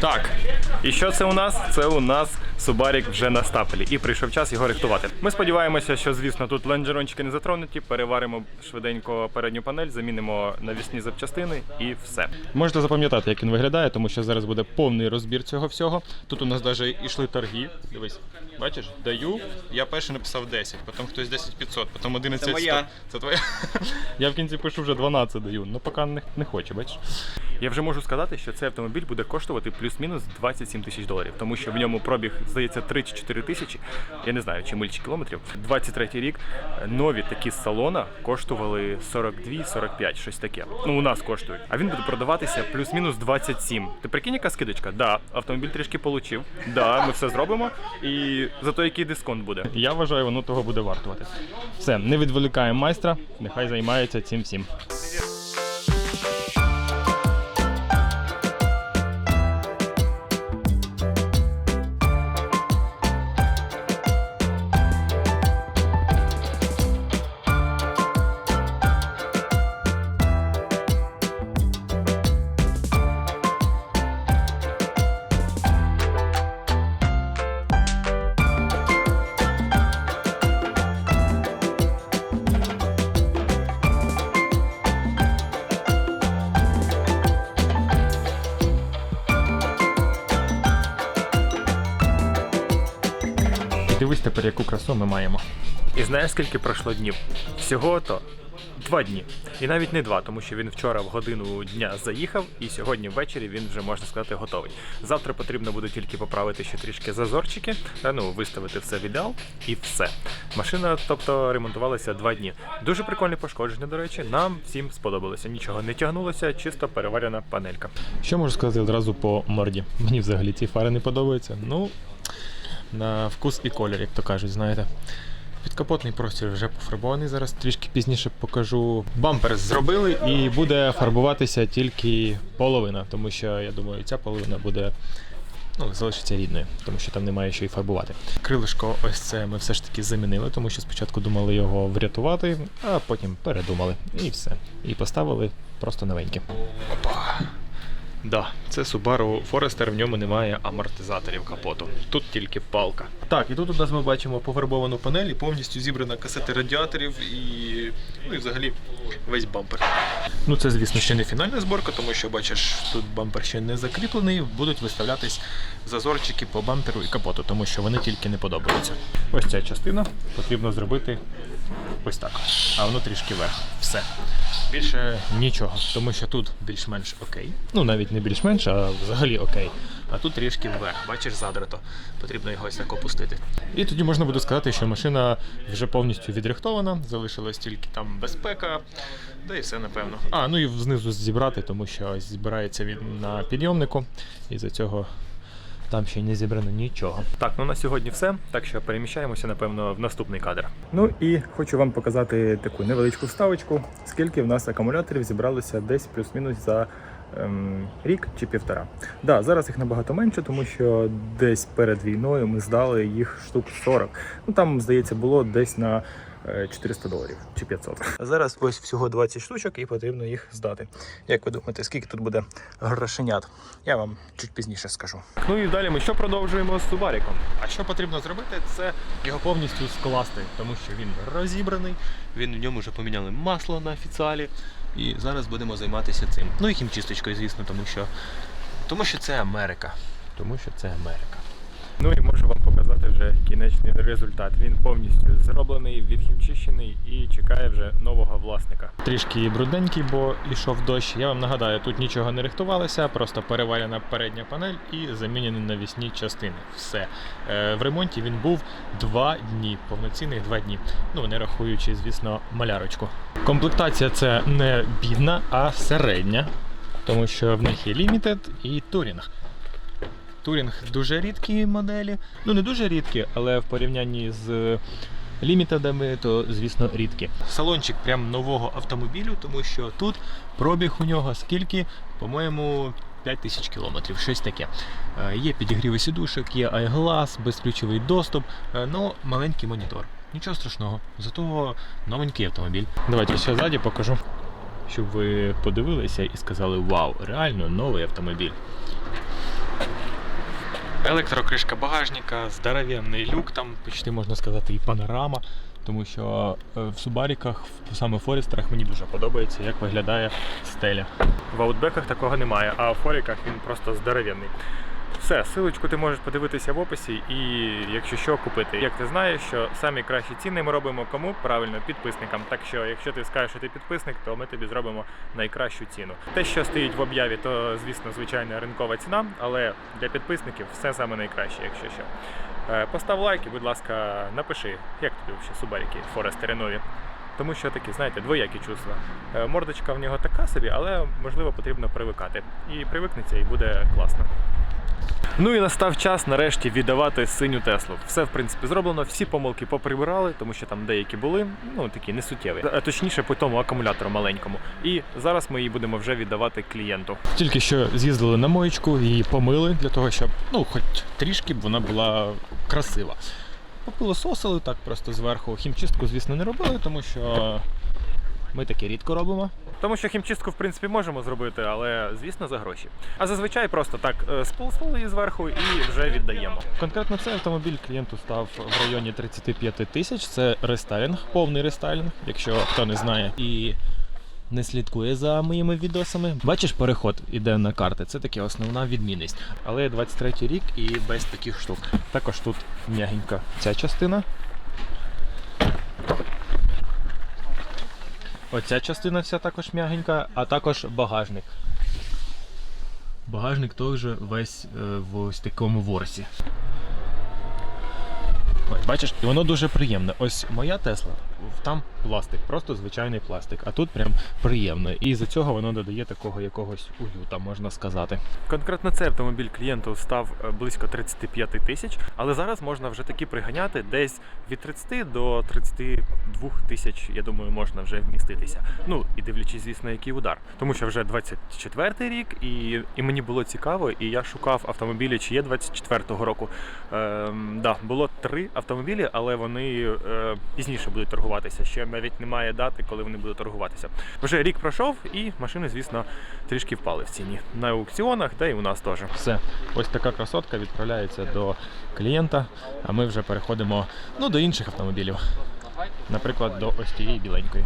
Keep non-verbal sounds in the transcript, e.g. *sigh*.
Так, і що це у нас? Це у нас Субарік вже на стапелі, і прийшов час його рихтувати. Ми сподіваємося, що звісно тут лонжерончики не затронуті. Переваримо швиденько передню панель, замінимо навісні запчастини і все. Можете запам'ятати, як він виглядає, тому що зараз буде повний розбір цього всього. Тут у нас навіть ішли торги. Дивись, бачиш, даю. Я перший написав 10, потім хтось 10 500, потім 11 Це моя. Це твоя. *laughs* Я в кінці пишу вже 12 даю, ну поки не, не хоче, бачиш. Я вже можу сказати, що цей автомобіль буде коштувати плюс-мінус 27 тисяч доларів, тому що в ньому пробіг, здається, 3 чи 4 тисячі. Я не знаю, чи миль чи кілометрів. 23 рік нові такі з салона коштували 42-45, щось таке. Ну, у нас коштують. А він буде продаватися плюс-мінус 27. Ти прикинь, яка скидочка? Да, автомобіль трішки получив. Да, ми все зробимо. І зато який дисконт буде. Я вважаю, воно того буде вартувати. Все, не відволікаємо майстра, нехай займається цим всім. Дивись тепер, яку красу ми маємо. І знаєш, скільки пройшло днів? Всього то два дні. І навіть не два, тому що він вчора в годину дня заїхав, і сьогодні ввечері він вже можна сказати готовий. Завтра потрібно буде тільки поправити ще трішки зазорчики, та, ну виставити все в ідеал, і все. Машина, тобто, ремонтувалася два дні. Дуже прикольне пошкодження, до речі. Нам всім сподобалося. Нічого не тягнулося, чисто переварена панелька. Що можу сказати одразу по морді? Мені взагалі ці фари не подобаються. Ну, на вкус і колір, як то кажуть, знаєте. Підкапотний простір вже пофарбований, зараз трішки пізніше покажу. Бампер зробили і буде фарбуватися тільки половина, тому що я думаю, ця половина буде ну, залишиться рідною, тому що там немає що і фарбувати. Крилишко, ось це ми все ж таки замінили, тому що спочатку думали його врятувати, а потім передумали. І все. І поставили просто новеньке. Опа. Да, це Subaru Forester, в ньому немає амортизаторів капоту. Тут тільки палка. Так, і тут у нас ми бачимо пофарбовану панель і повністю зібрана касети радіаторів і, ну, і взагалі весь бампер. Ну це, звісно, ще не фінальна зборка, тому що бачиш, тут бампер ще не закріплений, будуть виставлятись зазорчики по бамперу і капоту, тому що вони тільки не подобаються. Ось ця частина потрібно зробити ось так, а воно трішки вверх. Все. Більше нічого, тому що тут більш-менш окей. Ну навіть не більш-менш, а взагалі окей. А тут трішки вверх, бачиш задрато. Потрібно його ось так опустити. І тоді можна буде сказати, що машина вже повністю відрихтована, залишилась тільки там безпека, да і все напевно. А, ну і знизу зібрати, тому що ось збирається він на підйомнику, і за цього там ще не зібрано нічого. Так, ну на сьогодні все. Так що переміщаємося, напевно, в наступний кадр. Ну і хочу вам показати таку невеличку вставочку, скільки в нас акумуляторів зібралося десь плюс-мінус за. Ем, Рік чи півтора. Да, зараз їх набагато менше, тому що десь перед війною ми здали їх штук 40. Ну там, здається, було десь на е, 400 доларів чи 500. А зараз ось всього 20 штучок і потрібно їх здати. Як ви думаєте, скільки тут буде грошенят? Я вам чуть пізніше скажу. Ну і далі ми що продовжуємо з Субаріком? А що потрібно зробити, це його повністю скласти, тому що він розібраний, він в ньому вже поміняли масло на офіціалі. І зараз будемо займатися цим. Ну і хімчисточкою, звісно, тому що, тому що це Америка. Тому що це Америка. Ну і вже кінечний результат. Він повністю зроблений, відхімчищений і чекає вже нового власника. Трішки брудненький, бо йшов дощ. Я вам нагадаю, тут нічого не рихтувалося, просто переварена передня панель і замінені навісні частини. Все. Е, в ремонті він був два дні, повноцінних два дні. Ну, не рахуючи, звісно, малярочку. Комплектація це не бідна, а середня, тому що в них є Limited і Touring. Турінг дуже рідкі моделі. Ну не дуже рідкі, але в порівнянні з лімітедами, то звісно рідкі. Салончик прям нового автомобілю, тому що тут пробіг у нього скільки, по-моєму. 5 тисяч кілометрів, щось таке. Е, Є підігріви сідушок, є iGlass, безключовий доступ, ну маленький монітор. Нічого страшного, зато новенький автомобіль. Давайте ще ззаді покажу, щоб ви подивилися і сказали: вау, реально новий автомобіль. Електрокришка багажника, здоровенний люк, там почти можна сказати, і панорама. Тому що е, в Субаріках, саме в Форестерах, мені дуже подобається, як виглядає стеля. В аутбеках такого немає, а в Форіках він просто здоровенний. Все, силочку ти можеш подивитися в описі і, якщо що, купити. Як ти знаєш, що самі кращі ціни ми робимо кому? Правильно, підписникам. Так що, якщо ти скажеш, що ти підписник, то ми тобі зробимо найкращу ціну. Те, що стоїть в об'яві, то звісно звичайна ринкова ціна, але для підписників все саме найкраще, якщо що. Е, Постав лайк і, будь ласка, напиши, як тобі взагалі Субаріки Форестери нові. Тому що такі, знаєте, двоякі чувства. Е, Мордочка в нього така собі, але можливо потрібно привикати. І привикнеться, і буде класно. Ну і настав час нарешті віддавати синю Теслу. Все в принципі зроблено, всі помилки поприбирали, тому що там деякі були, ну такі несуттєві. А точніше по тому акумулятору маленькому. І зараз ми її будемо вже віддавати клієнту. Тільки що з'їздили на моєчку і помили для того, щоб ну хоч трішки б вона була красива. Попилососили так просто зверху. Хімчистку, звісно, не робили, тому що ми таке рідко робимо. Тому що хімчистку, в принципі, можемо зробити, але звісно за гроші. А зазвичай просто так е, сполоснули її зверху і вже віддаємо. Конкретно цей автомобіль клієнту став в районі 35 тисяч. Це рестайлінг, повний рестайлінг, якщо хто не знає. І не слідкує за моїми відосами. Бачиш, переход іде на карти. Це таки основна відмінність. Але 23 рік і без таких штук. Також тут м'ягенька ця частина. Оця частина вся також м'ягенька, а також багажник. Багажник теж весь е, в ось такому ворсі. Ось, бачиш, і воно дуже приємне. Ось моя Тесла, там пластик, просто звичайний пластик, а тут прям приємно. І з цього воно додає такого якогось уюта, можна сказати. Конкретно цей автомобіль клієнту став е, близько 35 тисяч, але зараз можна вже таки приганяти десь від 30 до 32 тисяч, я думаю, можна вже вміститися. Ну і дивлячись, звісно, який удар. Тому що вже 24 рік, і, і мені було цікаво, і я шукав автомобілі, чи є 24-го року. Ем, да, було три автомобілі, але вони е, пізніше будуть торгуватися. Ще навіть немає дати, коли вони будуть торгуватися. Вже рік пройшов, і машини, звісно, трішки впали в ціні на аукціонах, та й у нас теж. Все, ось така красотка відправляється до клієнта. А ми вже переходимо ну, до інших автомобілів. Наприклад, до ось тієї біленької.